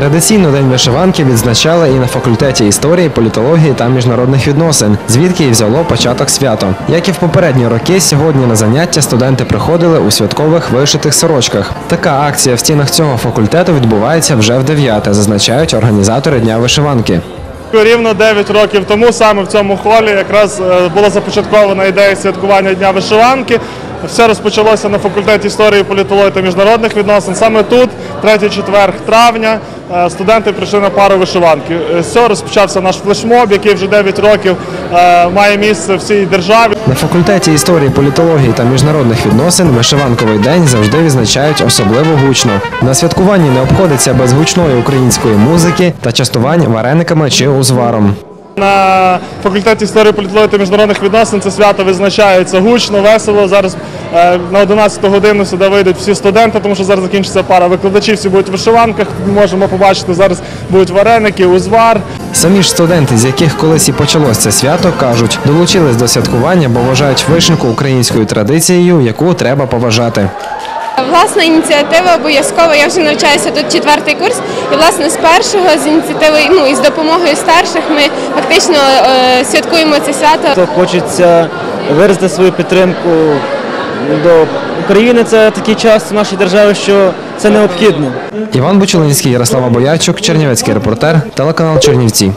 Традиційно день вишиванки відзначали і на факультеті історії, політології та міжнародних відносин, звідки і взяло початок свято. Як і в попередні роки, сьогодні на заняття студенти приходили у святкових вишитих сорочках. Така акція в стінах цього факультету відбувається вже в дев'яте, зазначають організатори дня вишиванки. Рівно 9 років тому саме в цьому холі якраз е, була започаткована ідея святкування Дня вишиванки. Все розпочалося на факультеті історії, політології та міжнародних відносин. Саме тут, 3-4 травня, е, студенти прийшли на пару вишиванки. Е, З цього розпочався наш флешмоб, який вже 9 років е, має місце всій державі. На факультеті історії, політології та міжнародних відносин вишиванковий день завжди відзначають особливо гучно. На святкуванні не обходиться без гучної української музики та частувань варениками чи узваром. На факультеті історії, політології та міжнародних відносин це свято визначається гучно, весело. Зараз е, на 11 годину сюди вийдуть всі студенти, тому що зараз закінчиться пара викладачів, всі будуть в вишиванках. Можемо побачити, зараз будуть вареники, узвар. Самі ж студенти, з яких колись і почалось це свято, кажуть, долучились до святкування, бо вважають вишенку українською традицією, яку треба поважати. Власна ініціатива обов'язково. Я вже навчаюся тут четвертий курс, і власне з першого з ініціативи, ну і з допомогою старших ми фактично е, святкуємо це свято. То хочеться виразити свою підтримку до України. Це такий час в нашій державі, що це необхідно. Іван Бучулинський, Ярослава Боячук, Чернівецький репортер, телеканал Чернівці.